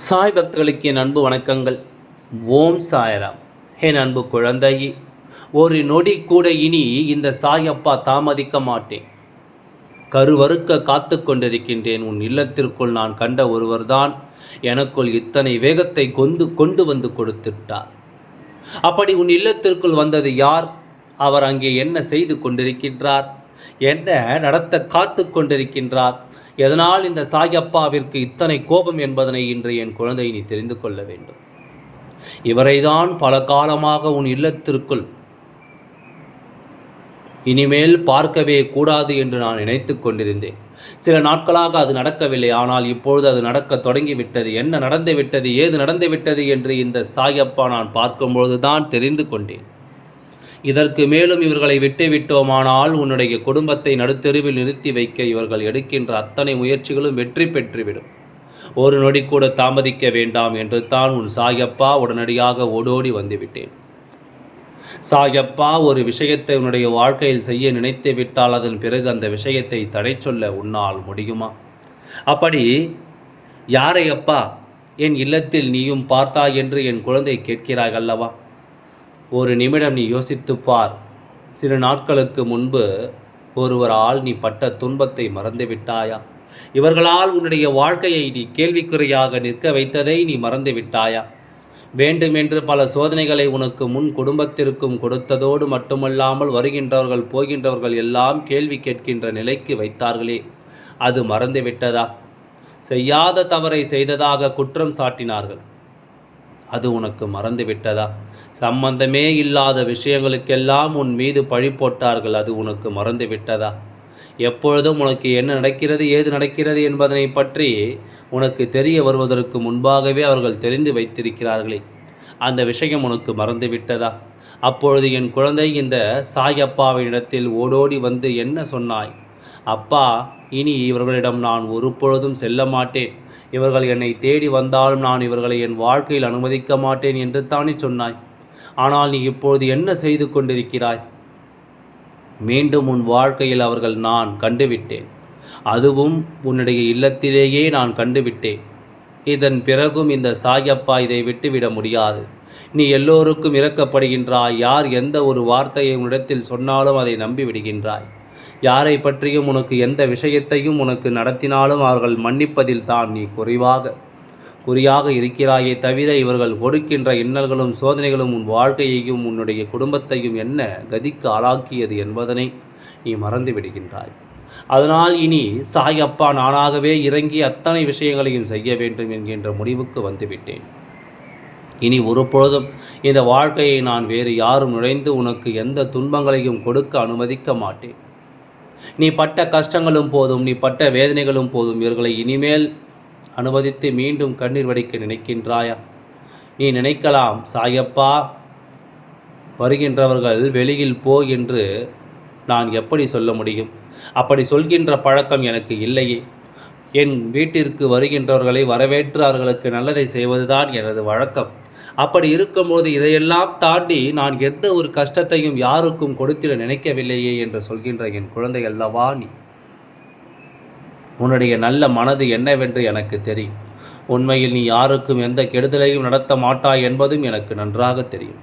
சாய் பக்தர்களுக்கு என் அன்பு வணக்கங்கள். ஓம் சாயராம். என் அன்பு குழந்தையே ஒரு நொடி கூட இனி இந்த சாயப்பா தாமதிக்க மாட்டேன். கருவறுக்க காத்து கொண்டிருக்கின்றேன். உன் இல்லத்திற்குள் நான் கண்ட ஒருவர்தான் எனக்குள் இத்தனை வேகத்தை கொண்டு கொண்டு வந்து கொடுத்துட்டார். அப்படி உன் இல்லத்திற்குள் வந்தது யார்? அவர் அங்கே என்ன செய்து கொண்டிருக்கின்றார்? என்ன நடத்த காத்து கொண்டிருக்கின்றார்? எதனால் இந்த சாயப்பாவிற்கு இத்தனை கோபம் என்பதனை இன்று என் குழந்தை நீ தெரிந்து கொள்ள வேண்டும். இவரைதான் பல காலமாக உன் இல்லத்திற்குள் இனிமேல் பார்க்கவே கூடாது என்று நான் நினைத்து கொண்டிருந்தேன். சில நாட்களாக அது நடக்கவில்லை. ஆனால் இப்பொழுது அது நடக்க தொடங்கிவிட்டது. என்ன நடந்து விட்டது ஏது நடந்து விட்டது என்று இந்த சாயப்பா நான் பார்க்கும்பொழுது தான் தெரிந்து கொண்டேன். இதற்கு மேலும் இவர்களை விட்டுவிட்டோமானால் உன்னுடைய குடும்பத்தை நடுத்தெருவில் நிறுத்தி வைக்க இவர்கள் எடுக்கின்ற அத்தனை முயற்சிகளும் வெற்றி பெற்றுவிடும். ஒரு நொடி கூட தாமதிக்க வேண்டாம் என்று தான் உன் சாயப்பா உடனடியாக ஓடோடி வந்துவிட்டேன். சாயப்பா ஒரு விஷயத்தை உன்னுடைய வாழ்க்கையில் செய்ய நினைத்து விட்டால் அதன் பிறகு அந்த விஷயத்தை தடை சொல்ல உன்னால் முடியுமா? அப்படி யாரை அப்பா என் இல்லத்தில் நீயும் பார்த்தா என்று என் குழந்தை கேட்கிறாய் அல்லவா? ஒரு நிமிடம் நீ யோசித்துப் பார். சில நாட்களுக்கு முன்பு ஒருவரால் நீ பட்ட துன்பத்தை மறந்து விட்டாயா? இவர்களால் உன்னுடைய வாழ்க்கையை நீ கேள்விக்குறையாக நிற்க வைத்ததை நீ மறந்துவிட்டாயா வேண்டுமென்று பல சோதனைகளை உனக்கு முன் குடும்பத்திற்கும் கொடுத்ததோடு மட்டுமல்லாமல் வருகின்றவர்கள் போகின்றவர்கள் எல்லாம் கேள்வி கேட்கின்ற நிலைக்கு வைத்தார்களே அது மறந்துவிட்டதா செய்யாத தவறை செய்ததாக குற்றம் சாட்டினார்கள். அது உனக்கு மறந்து விட்டதா சம்பந்தமே இல்லாத விஷயங்களுக்கெல்லாம் உன் மீது பழி போட்டார்கள் அது உனக்கு மறந்து விட்டதா எப்பொழுதும் உனக்கு என்ன நடக்கிறது ஏது நடக்கிறது என்பதனை பற்றி உனக்கு தெரிய வருவதற்கு முன்பாகவே அவர்கள் தெரிந்து வைத்திருக்கிறார்களே. அந்த விஷயம் உனக்கு மறந்து விட்டதா அப்பொழுது என் குழந்தை இந்த சாயப்பாவினிடத்தில் ஓடோடி வந்து என்ன சொன்னாய்? அப்பா இனி இவர்களிடம் நான் ஒரு பொழுதும் செல்ல மாட்டேன். இவர்கள் என்னை தேடி வந்தாலும் நான் இவர்களை என் வாழ்க்கையில் அனுமதிக்க மாட்டேன் என்று தானே சொன்னாய். ஆனால் நீ இப்பொழுது என்ன செய்து கொண்டிருக்கிறாய்? மீண்டும் உன் வாழ்க்கையில் அவர்கள் நான் கண்டுவிட்டேன். அதுவும் உன்னுடைய இல்லத்திலேயே நான் கண்டுவிட்டேன். இதன் பிறகும் இந்த சாயப்பா இதை விட்டுவிட முடியாது. நீ எல்லோருக்கும் இறக்கப்படுகின்றாய் யார் எந்த ஒரு வார்த்தையை உன்னிடத்தில் சொன்னாலும் அதை நம்பி விடுகின்றாய் யாரை பற்றியும் உனக்கு எந்த விஷயத்தையும் உனக்கு நடத்தினாலும் அவர்கள் மன்னிப்பதில் தான் நீ குறைவாக குறியாக இருக்கிறாயே தவிர இவர்கள் கொடுக்கின்ற இன்னல்களும் சோதனைகளும் உன் வாழ்க்கையையும் உன்னுடைய குடும்பத்தையும் என்ன கதிக்கு ஆளாக்கியது என்பதனை நீ மறந்து விடுகின்றாய். அதனால் இனி சாய் அப்பா நானாகவே இறங்கி அத்தனை விஷயங்களையும் செய்ய வேண்டும் என்கின்ற முடிவுக்கு வந்துவிட்டேன். இனி ஒரு பொழுதும் இந்த வாழ்க்கையை நான் வேறு யாரும் நுழைந்து உனக்கு எந்த துன்பங்களையும் கொடுக்க அனுமதிக்க மாட்டேன். நீ பட்ட கஷ்டங்களும் போதும் நீ பட்ட வேதனைகளும் போதும். இவர்களை இனிமேல் அனுமதித்து மீண்டும் கண்ணீர் வடிக்க நினைக்கின்றாயா? நீ நினைக்கலாம் சாயப்பா வருகின்றவர்கள் வெளியில் போ என்று நான் எப்படி சொல்ல முடியும்? அப்படி சொல்கின்ற பழக்கம் எனக்கு இல்லையே. என் வீட்டிற்கு வருகின்றவர்களை வரவேற்று அவர்களுக்கு நல்லதை செய்வதுதான் எனது வழக்கம். அப்படி இருக்கும்போது இதையெல்லாம் தாண்டி நான் எந்த ஒரு கஷ்டத்தையும் யாருக்கும் கொடுத்திட நினைக்கவில்லையே என்று சொல்கின்ற என் குழந்தை அல்லவா நீ? உன்னுடைய நல்ல மனது என்னவென்று எனக்கு தெரியும். உண்மையில் நீ யாருக்கும் எந்த கெடுதலையும் நடத்த மாட்டாய் என்பதும் எனக்கு நன்றாக தெரியும்.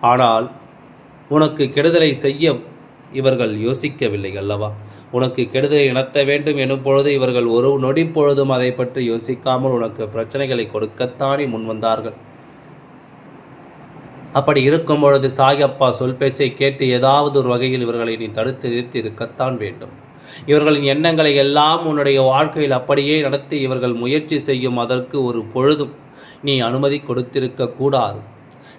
ஆனால் உனக்கு கெடுதலை செய்ய இவர்கள் யோசிக்கவில்லை அல்லவா? உனக்கு கெடுதலை நடத்த வேண்டும் எனும் பொழுது இவர்கள் ஒரு நொடி பொழுதும் அதை பற்றி யோசிக்காமல் உனக்கு பிரச்சனைகளை கொடுக்கத்தானே முன்வந்தார்கள் அப்படி இருக்கும் பொழுது சாயப்பா சொல் பேச்சை கேட்டு ஏதாவது ஒரு வகையில் இவர்களை நீ தடுத்து நிறுத்தி இருக்கத்தான் வேண்டும். இவர்களின் எண்ணங்களை எல்லாம் உன்னுடைய வாழ்க்கையில் அப்படியே நடத்தி இவர்கள் முயற்சி செய்யும் அதற்கு ஒரு பொழுதும் நீ அனுமதி கொடுத்திருக்க கூடாது.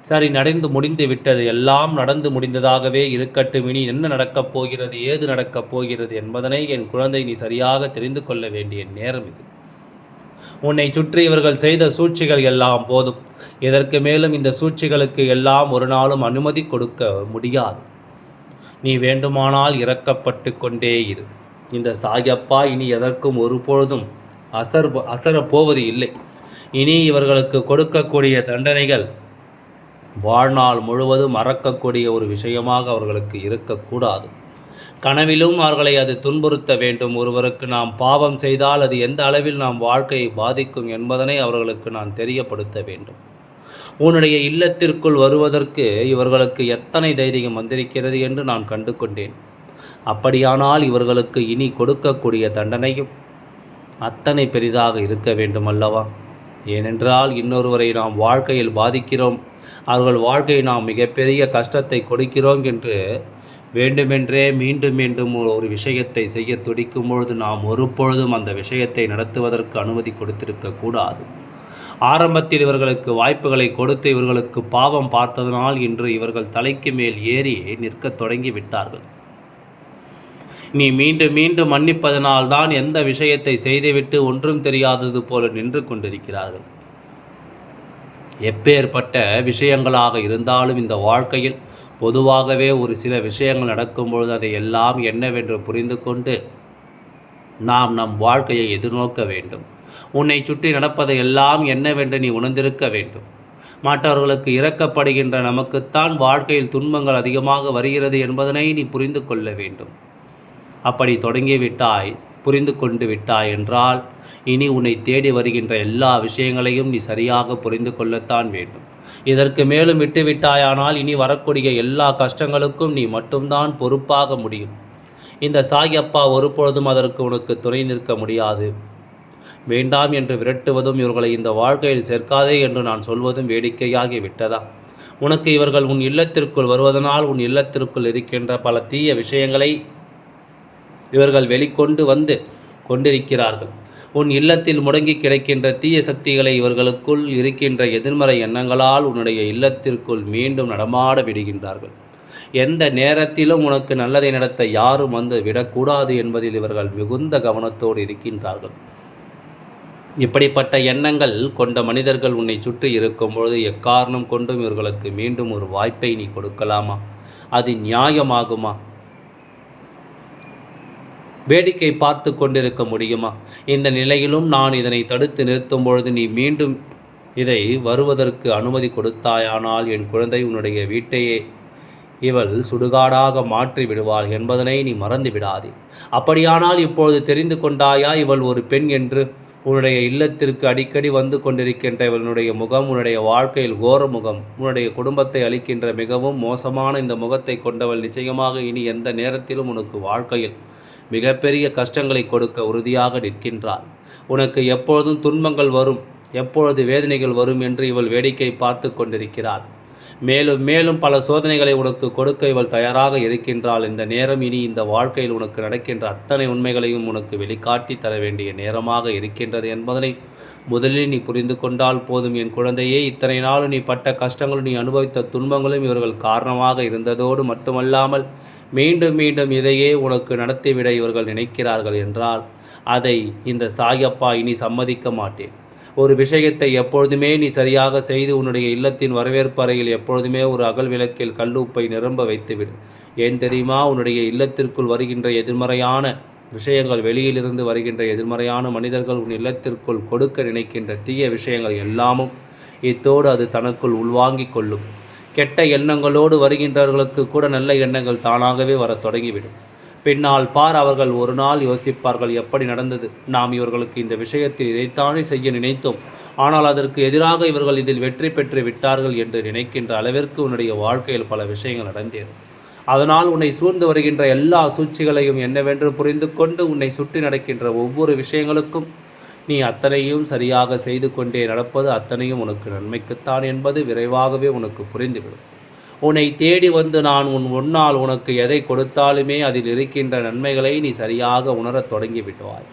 சரி நடந்து முடிந்து விட்டது. எல்லாம் நடந்து முடிந்ததாகவே இருக்கட்டும். இனி என்ன நடக்கப் போகிறது? ஏது நடக்கப் போகிறது என்பதனை என் குழந்தை நீ சரியாக தெரிந்து கொள்ள வேண்டிய நேரம் இது. உன்னை சுற்றி இவர்கள் செய்த சூழ்ச்சிகள் எல்லாம் போதும். இதற்கு மேலும் இந்த சூழ்ச்சிகளுக்கு எல்லாம் ஒரு நாளும் அனுமதி கொடுக்க முடியாது. நீ வேண்டுமானால் இறக்கப்பட்டு கொண்டே இரு. இந்த சாயப்பா இனி எதற்கும் ஒருபொழுதும் அசர் அசரப்போவது இல்லை. இனி இவர்களுக்கு கொடுக்கக்கூடிய தண்டனைகள் வாழ்நாள் முழுவதும் மறக்கக்கூடிய ஒரு விஷயமாக அவர்களுக்கு இருக்கக்கூடாது. கனவிலும் அவர்களை அது துன்புறுத்த வேண்டும். ஒருவருக்கு நாம் பாவம் செய்தால் அது எந்த அளவில் நாம் வாழ்க்கையை பாதிக்கும் என்பதனை அவர்களுக்கு நான் தெரியப்படுத்த வேண்டும். உன்னுடைய இல்லத்திற்குள் வருவதற்கு இவர்களுக்கு எத்தனை தைரியம் வந்திருக்கிறது என்று நான் கண்டு கொண்டேன் அப்படியானால் இவர்களுக்கு இனி கொடுக்கக்கூடிய தண்டனையும் அத்தனை பெரிதாக இருக்க வேண்டும் அல்லவா ஏனென்றால் இன்னொருவரை நாம் வாழ்க்கையில் பாதிக்கிறோம். அவர்கள் வாழ்க்கையை நாம் மிகப்பெரிய கஷ்டத்தை கொடுக்கிறோம் என்று வேண்டுமென்றே மீண்டும் மீண்டும் ஒரு விஷயத்தை செய்ய துடிக்கும் பொழுது நாம் ஒரு பொழுதும் அந்த விஷயத்தை நடத்துவதற்கு அனுமதி கொடுத்திருக்க கூடாது. ஆரம்பத்தில் இவர்களுக்கு வாய்ப்புகளை கொடுத்து இவர்களுக்கு பாவம் பார்த்ததனால் இன்று இவர்கள் தலைக்கு மேல் ஏறி நிற்கத் தொடங்கி விட்டார்கள் நீ மீண்டும் மீண்டும் மன்னிப்பதனால் தான் எந்த விஷயத்தை செய்துவிட்டு ஒன்றும் தெரியாதது போல நின்று கொண்டிருக்கிறார்கள். எப்பேற்பட்ட விஷயங்களாக இருந்தாலும் இந்த வாழ்க்கையில் பொதுவாகவே ஒரு சில விஷயங்கள் நடக்கும்பொழுது அதை எல்லாம் என்னவென்று புரிந்து கொண்டு நாம் நம் வாழ்க்கையை எதிர்நோக்க வேண்டும். உன்னை சுற்றி நடப்பதை எல்லாம் என்னவென்று நீ உணர்ந்திருக்க வேண்டும். மற்றவர்களுக்கு இறக்கப்படுகின்ற நமக்குத்தான் வாழ்க்கையில் துன்பங்கள் அதிகமாக வருகிறது என்பதனை நீ புரிந்து கொள்ள வேண்டும். அப்படி தொடங்கிவிட்டாய். புரிந்து கொண்டு விட்டாய் என்றால் இனி உன்னை தேடி வருகின்ற எல்லா விஷயங்களையும் நீ சரியாக புரிந்து கொள்ளத்தான் வேண்டும். இதற்கு மேலும் விட்டுவிட்டாயானால் இனி வரக்கூடிய எல்லா கஷ்டங்களுக்கும் நீ மட்டும்தான் பொறுப்பாக முடியும். இந்த சாயப்பா ஒருபொழுதும் அதற்கு உனக்கு துணை நிற்க முடியாது. வேண்டாம் என்று விரட்டுவதும் இவர்களை இந்த வாழ்க்கையில் சேர்க்காதே என்று நான் சொல்வதும் வேடிக்கையாகி விட்டதா? உனக்கு இவர்கள் உன் இல்லத்திற்குள் வருவதனால் உன் இல்லத்திற்குள் இருக்கின்ற பல தீய விஷயங்களை இவர்கள் வெளிக்கொண்டு வந்து கொண்டிருக்கிறார்கள். உன் இல்லத்தில் முடங்கி கிடைக்கின்ற தீய சக்திகளை இவர்களுக்குள் இருக்கின்ற எதிர்மறை எண்ணங்களால் உன்னுடைய இல்லத்திற்குள் மீண்டும் நடமாட விடுகின்றார்கள். எந்த நேரத்திலும் உனக்கு நல்லதை நடத்த யாரும் வந்து விடக்கூடாது என்பதில் இவர்கள் மிகுந்த கவனத்தோடு இருக்கின்றார்கள். இப்படிப்பட்ட எண்ணங்கள் கொண்ட மனிதர்கள் உன்னை சுற்றி இருக்கும் பொழுது எக்காரணம் கொண்டும் இவர்களுக்கு மீண்டும் ஒரு வாய்ப்பை நீ கொடுக்கலாமா? அது நியாயமாகுமா? வேடிக்கை பார்த்து கொண்டிருக்க முடியுமா? இந்த நிலையிலும் நான் இதனை தடுத்து நிறுத்தும் பொழுது நீ மீண்டும் இதை வருவதற்கு அனுமதி கொடுத்தாயானால் என் குழந்தை உன்னுடைய வீட்டையே இவள் சுடுகாடாக மாற்றி விடுவாள் என்பதனை நீ மறந்து விடாதே. அப்படியானால் இப்பொழுது தெரிந்து கொண்டாயா இவள் ஒரு பெண் என்று? உன்னுடைய இல்லத்திற்கு அடிக்கடி வந்து கொண்டிருக்கின்ற இவனுடைய முகம் உன்னுடைய வாழ்க்கையில் கோர முகம் உன்னுடைய குடும்பத்தை அளிக்கின்ற மிகவும் மோசமான இந்த முகத்தை கொண்டவள் நிச்சயமாக இனி எந்த நேரத்திலும் உனக்கு வாழ்க்கையில் மிகப்பெரிய கஷ்டங்களை கொடுக்க உறுதியாக நிற்கின்றாள் உனக்கு எப்பொழுதும் துன்பங்கள் வரும் எப்பொழுது வேதனைகள் வரும் என்று இவள் வேடிக்கை பார்த்து கொண்டிருக்கிறாள். மேலும் மேலும் பல சோதனைகளை உனக்கு கொடுக்க இவள் தயாராக இருக்கின்றாள். இந்த நேரம் இனி இந்த வாழ்க்கையில் உனக்கு நடக்கின்ற அத்தனை உண்மைகளையும் உனக்கு வெளிக்காட்டி தர வேண்டிய நேரமாக இருக்கின்றது என்பதனை முதலில் நீ புரிந்து கொண்டால் போதும். என் குழந்தையே இத்தனை நாளும் நீ பட்ட கஷ்டங்களும் நீ அனுபவித்த துன்பங்களும் இவர்கள் காரணமாக இருந்ததோடு மட்டுமல்லாமல் மீண்டும் மீண்டும் இதையே உனக்கு நடத்திவிட இவர்கள் நினைக்கிறார்கள் என்றால் அதை இந்த சாயப்பா இனி சம்மதிக்க மாட்டேன். ஒரு விஷயத்தை எப்பொழுதுமே நீ சரியாக செய்து உன்னுடைய இல்லத்தின் வரவேற்பறையில் எப்பொழுதுமே ஒரு அகல் விளக்கில் கல்லுப்பை நிரம்ப வைத்துவிடு. ஏன் தெரியுமா? உன்னுடைய இல்லத்திற்குள் வருகின்ற எதிர்மறையான விஷயங்கள் வெளியிலிருந்து வருகின்ற எதிர்மறையான மனிதர்கள் உன் இல்லத்திற்குள் கொடுக்க நினைக்கின்ற தீய விஷயங்கள் எல்லாமும் இத்தோடு அது தனக்குள் உள்வாங்கிக் கொள்ளும். கெட்ட எண்ணங்களோடு வருகின்றவர்களுக்கு கூட நல்ல எண்ணங்கள் தானாகவே வரத் தொடங்கிவிடும். பின்னால் பார் அவர்கள் ஒரு நாள் யோசிப்பார்கள் எப்படி நடந்தது? நாம் இவர்களுக்கு இந்த விஷயத்தில் இதைத்தானே செய்ய நினைத்தோம். ஆனால் அதற்கு எதிராக இவர்கள் இதில் வெற்றி பெற்று விட்டார்கள் என்று நினைக்கின்ற அளவிற்கு உன்னுடைய வாழ்க்கையில் பல விஷயங்கள் நடந்தது அதனால் உன்னை சூழ்ந்து வருகின்ற எல்லா சூழ்ச்சிகளையும் என்னவென்று புரிந்து கொண்டு உன்னை சுற்றி நடக்கின்ற ஒவ்வொரு விஷயங்களுக்கும் நீ அத்தனையும் சரியாக செய்து கொண்டே நடப்பது அத்தனையும் உனக்கு நன்மைக்குத்தான் என்பது விரைவாகவே உனக்கு புரிந்துவிடும். உன்னை தேடி வந்து நான் உன் முன்னால் உனக்கு எதை கொடுத்தாலுமே அதில் இருக்கின்ற நன்மைகளை நீ சரியாக உணரத் தொடங்கி விடுவாய்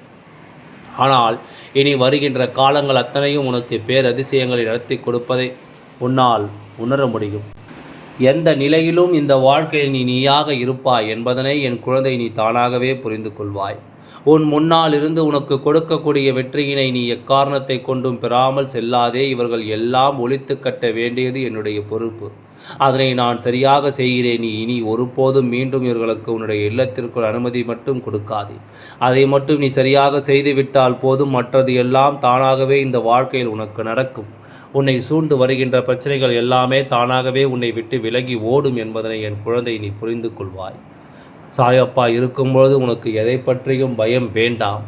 ஆனால் இனி வருகின்ற காலங்கள் அத்தனையும் உனக்கு பேரதிசயங்களை நடத்தி கொடுப்பதை உன்னால் உணர முடியும். எந்த நிலையிலும் இந்த வாழ்க்கையில் நீ நீயாக இருப்பாய் என்பதனை என் குழந்தை நீ தானாகவே புரிந்து கொள்வாய். உன் முன்னால் இருந்து உனக்கு கொடுக்கக்கூடிய வெற்றியினை நீ எக்காரணத்தை கொண்டும் பெறாமல் செல்லாதே இவர்கள் எல்லாம் ஒழித்து கட்ட வேண்டியது என்னுடைய பொறுப்பு. அதனை நான் சரியாக செய்கிறேன். நீ இனி ஒருபோதும் மீண்டும் இவர்களுக்கு உன்னுடைய இல்லத்திற்குள் அனுமதி மட்டும் கொடுக்காதே. அதை மட்டும் நீ சரியாக செய்துவிட்டால் போதும். மற்றது எல்லாம் தானாகவே இந்த வாழ்க்கையில் உனக்கு நடக்கும். உன்னை சூழ்ந்து வருகின்ற பிரச்சனைகள் எல்லாமே தானாகவே உன்னை விட்டு விலகி ஓடும் என்பதனை என் குழந்தை நீ புரிந்து கொள்வாய் சாயப்பா இருக்கும்பொழுது உனக்கு எதை பற்றியும் பயம் வேண்டாம்.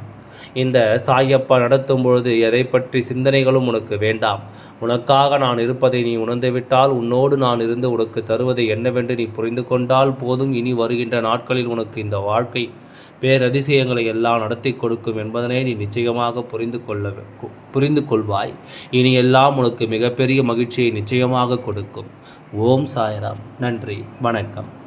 இந்த சாயப்பா நடத்தும் பொழுது எதை பற்றி சிந்தனைகளும் உனக்கு வேண்டாம். உனக்காக நான் இருப்பதை நீ உணர்ந்துவிட்டால் உன்னோடு நான் இருந்து உனக்கு தருவதை என்னவென்று நீ புரிந்து கொண்டால் போதும். இனி வருகின்ற நாட்களில் உனக்கு இந்த வாழ்க்கை பேரதிசயங்களை எல்லாம் நடத்தி கொடுக்கும் என்பதனை நீ நிச்சயமாக புரிந்து கொள்ள புரிந்து கொள்வாய். இனி எல்லாம் உனக்கு மிகப்பெரிய மகிழ்ச்சியை நிச்சயமாக கொடுக்கும். ஓம் சாய்ராம். நன்றி. வணக்கம்.